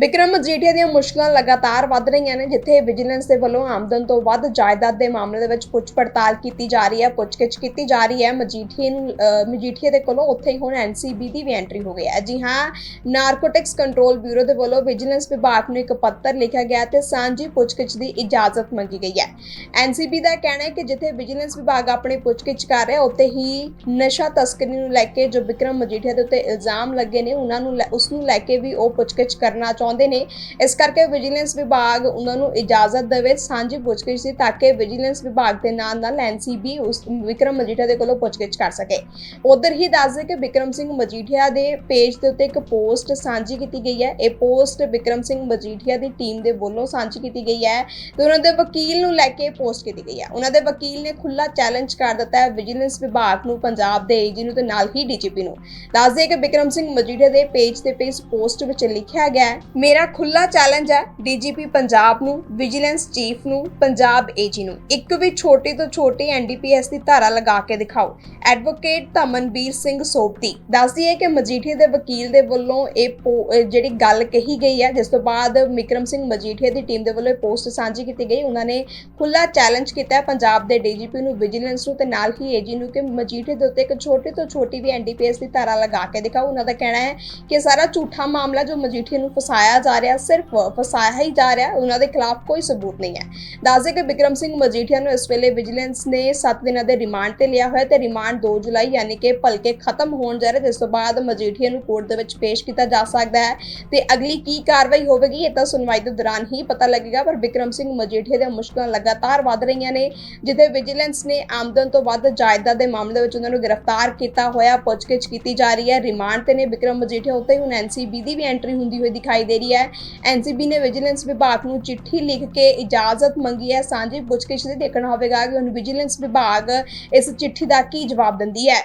ਵਿਕਰਮ ਮਜੀਠੀਆ ਦੀਆਂ ਮੁਸ਼ਕਲਾਂ ਲਗਾਤਾਰ ਵੱਧ ਰਹੀਆਂ ਨੇ ਜਿੱਥੇ ਵਿਜੀਲੈਂਸ ਦੇ ਵੱਲੋਂ ਆਮਦਨ ਤੋਂ ਵੱਧ ਜਾਇਦਾਦ ਦੇ ਮਾਮਲੇ ਦੇ ਵਿੱਚ ਪੁੱਛ ਪੜਤਾਲ ਕੀਤੀ ਜਾ ਰਹੀ ਹੈ ਪੁੱਛਗਿੱਛ ਕੀਤੀ ਜਾ ਰਹੀ ਹੈ। ਮਜੀਠੀਏ ਨੂੰ ਅਹ, ਦੇ ਕੋਲੋਂ ਉੱਥੇ ਹੀ ਹੁਣ ਐਨਸੀਬੀ ਦੀ ਵੀ ਐਂਟਰੀ ਹੋ ਗਈ ਹੈ। ਜੀ ਹਾਂ ਨਾਰਕੋਟਿਕਸ ਕੰਟਰੋਲ ਬਿਊਰੋ ਦੇ ਵੱਲੋਂ ਵਿਜੀਲੈਂਸ ਵਿਭਾਗ ਨੂੰ ਇੱਕ ਪੱਤਰ ਲਿਖਿਆ ਗਿਆ ਤੇ ਸਾਂਝੀ ਪੁੱਛਗਿੱਛ ਦੀ ਇਜਾਜ਼ਤ ਮੰਗੀ ਗਈ ਹੈ। ਐਨਸੀਬੀ ਦਾ ਕਹਿਣਾ ਹੈ ਕਿ ਜਿੱਥੇ ਵਿਜੀਲੈਂਸ ਵਿਭਾਗ ਆਪਣੀ ਪੁੱਛਗਿੱਛ ਕਰ ਰਿਹਾ ਉੱਥੇ ਹੀ ਨਸ਼ਾ ਤਸਕਰੀ ਨੂੰ ਲੈ ਕੇ ਜੋ ਵਿਕਰਮ ਮਜੀਠੀਆ ਦੇ ਉੱਤੇ ਇਲਜ਼ਾਮ ਲੱਗੇ ਨੇ ਉਹਨਾਂ ਨੂੰ ਲੈ- ਉਸ ਨੂੰ ਲੈ ਕੇ ਵੀ ਉਹ ਪੁੱਛਗਿੱਛ ਕਰਨਾ ਚਾਹੁੰਦੇ ਨੇ। ਇਸ ਕਰਕੇ ਵਿਜੀਲੈਂਸ ਵਿਭਾਗ ਉਹਨਾਂ ਨੂੰ ਇਜਾਜ਼ਤ ਦੇਵੇ ਸਾਂਝੀ ਪੁੱਛਗਿੱਛ ਦੀ ਤਾਂ ਕਿ ਵਿਜੀਲੈਂਸ ਵਿਭਾਗ ਦੇ ਨਾਲ ਨਾਲ ਐਨਸੀਬੀ ਉਸ ਵਿਕਰਮ ਮਜੀਠੀਆ ਦੇ ਕੋਲੋਂ ਪੁੱਛਗਿੱਛ ਕਰ ਸਕੇ। ਉਧਰ ਹੀ ਦੱਸ ਦੇ ਕਿ ਵਿਕਰਮ ਸਿੰਘ ਮਜੀਠੀਆ ਦੇ ਪੇਜ ਦੇ ਉੱਤੇ ਇੱਕ ਪੋਸਟ ਸਾਂਝੀ ਕੀਤੀ ਗਈ ਹੈ। ਇਹ ਪੋਸਟ ਵਿਕਰਮ ਸਿੰਘ ਮਜੀਠੀਆ ਦੀ ਟੀਮ ਦੇ ਵੱਲੋਂ ਸਾਂਝੀ ਕੀਤੀ ਗਈ ਹੈ ਤੇ ਉਹਨਾਂ ਦੇ ਵਕੀਲ ਨੂੰ ਲੈ ਕੇ ਪੋਸਟ ਕੀਤੀ ਗਈ ਹੈ। ਉਹਨਾਂ ਦੇ ਵਕੀਲ ਨੇ ਖੁੱਲਾ ਚੈਲੰਜ ਕਰ ਦਿੱਤਾ ਹੈ ਵਿਜੀਲੈਂਸ ਵਿਭਾਗ ਨੂੰ, ਪੰਜਾਬ ਦੇ ਏਜੀ ਨੂੰ ਤੇ ਨਾਲ ਹੀ ਡੀਜੀਪੀ ਨੂੰ। ਦੱਸ ਦਈਏ ਕਿ ਵਿਕਰਮ ਸਿੰਘ ਮਜੀਠੀਆ ਦੇ ਪੇਜ ਤੇ ਪੇ ਪੋਸਟ ਵਿੱਚ ਲਿਖਿਆ ਗਿਆ ਹੈ ਮੇਰਾ ਖੁੱਲਾ ਚੈਲੰਜ ਹੈ ਡੀਜੀਪੀ ਪੰਜਾਬ ਨੂੰ ਵਿਜੀਲੈਂਸ ਚੀਫ ਨੂੰ, ਪੰਜਾਬ ਏਜੀ ਨੂੰ। ਇੱਕ ਵੀ ਛੋਟੀ ਤੋਂ ਛੋਟੀ ਐਨਡੀਪੀਐਸ ਦੀ ਧਾਰਾ ਲਗਾ ਕੇ ਦਿਖਾਓ। ਐਡਵੋਕੇਟ ਧਮਨਵੀਰ ਸਿੰਘ ਸੋਪਤੀ। ਦੱਸ ਦਈਏ ਕਿ ਮਜੀਠੀਆ ਦੇ ਵਕੀਲ ਦੇ ਵੱਲੋਂ ਇਹ ਜਿਹੜੀ ਗੱਲ ਕਹੀ ਗਈ ਹੈ, ਜਿਸ ਤੋਂ ਬਾਅਦ ਵਿਕਰਮ ਸਿੰਘ ਮਜੀਠੀਆ ਦੀ ਟੀਮ ਦੇ ਵੱਲੋਂ ਇਹ ਪੋਸਟ ਸਾਂਝੀ ਕੀਤੀ ਗਈ। ਉਹਨਾਂ ਨੇ ਖੁੱਲਾ ਚੈਲੰਜ ਕੀਤਾ ਪੰਜਾਬ ਦੇ ਡੀਜੀਪੀ ਨੂੰ ਵਿਜੀਲੈਂਸ ਨੂੰ ਤੇ ਨਾਲ ਹੀ ਏਜੀ ਨੂੰ ਕਿ ਮਜੀਠੀਏ ਦੇ ਉੱਤੇ ਇੱਕ ਛੋਟੀ ਤੋਂ ਛੋਟੀ ਵੀ ਐਨਡੀਪੀਐਸ ਦੀ ਧਾਰਾ ਲਗਾ ਕੇ ਦਿਖਾਓ। ਉਹਨਾਂ ਦਾ ਕਹਿਣਾ ਹੈ ਕਿ ਸਾਰਾ ਝੂਠਾ ਮਾਮਲਾ ਜੋ ਮਜੀਠੀਏ ਨੂੰ ਫਸਾਇਆ ਜਾ ਰਿਹਾ, ਸਿਰਫ ਫਸਾਇਆ ਹੀ ਜਾ ਰਿਹਾ, ਉਹਨਾਂ ਦੇ ਖਿਲਾਫ ਕੋਈ ਸਬੂਤ ਨਹੀਂ ਹੈ। ਦੱਸਦੇ ਕਿ ਬਿਕਰਮ ਸਿੰਘ ਮਜੀਠੀਆ ਨੂੰ ਇਸ ਵੇਲੇ ਵਿਜੀਲੈਂਸ ਨੇ 7 ਦਿਨਾਂ ਦੇ ਰਿਮਾਂਡ ਤੇ ਲਿਆ ਹੋਇਆ ਤੇ ਰਿਮਾਂਡ 2 ਜੁਲਾਈ ਯਾਨੀ ਕਿ ਭਲਕੇ ਖਤਮ ਹੋਣ ਜਾ ਰਿਹਾ, ਜਿਸ ਤੋਂ ਬਾਅਦ ਮਜੀਠੀਆ ਨੂੰ ਕੋਰਟ ਦੇ ਵਿੱਚ ਪੇਸ਼ ਕੀਤਾ ਜਾ ਸਕਦਾ ਹੈ ਤੇ ਅਗਲੀ ਕੀ ਕਾਰਵਾਈ ਹੋਵੇਗੀ, ਇਹ ਤਾਂ ਸੁਣਵਾਈ ਦੇ ਦੌਰਾਨ ਹੀ ਪਤਾ ਲੱਗੇਗਾ, ਪਰ ਬਿਕਰਮ ਸਿੰਘ ਮਜੀਠੀਆ ਦੀਆਂ ਮੁਸ਼ਕਲਾਂ ਲਗਾਤਾਰ ਵੱਧ ਰਹੀਆਂ ਨੇ, ਜਿੱਥੇ ਵਿਜੀਲੈਂਸ ਨੇ ਆਮਦਨ ਤੋਂ ਵੱਧ ਜਾਇਦਾਦ ਦੇ ਮਾਮਲੇ ਵਿੱਚ ਉਹਨਾਂ ਨੂੰ ਗ੍ਰਿਫਤਾਰ ਕੀਤਾ ਹੋਇਆ, ਪੁੱਛਗਿੱਛ ਕੀਤੀ ਜਾ ਰਹੀ ਹੈ ਰਿਮਾਂਡ ਤੇ ਨੇ ਬਿਕਰਮ ਮਜੀਠੀਆ ਉੱਤੇ ਹੁਣ ਐਨਸੀਬੀ ਦੀ ਵੀ ਐਂਟਰੀ ਹੁੰਦੀ ਹੋਈ ਦਿਖਾਈ ਦੇ ਰਹੀ ਹੈ ਐਨਸੀਬੀ ਨੇ ਵਿਜੀਲੈਂਸ ਵਿਭਾਗ ਨੂੰ ਚਿੱਠੀ ਲਿਖ ਕੇ ਇਜਾਜ਼ਤ ਮੰਗੀ ਹੈ। ਸਾਂਝੀ ਪੁੱਛਗਿੱਛ ਦੇ ਦੇਖਣਾ ਹੋਵੇਗਾ ਕਿ ਹੁਣ ਵਿਜੀਲੈਂਸ ਵਿਭਾਗ ਇਸ ਚਿੱਠੀ ਦਾ ਕੀ ਜਵਾਬ ਦਿੰਦੀ ਹੈ।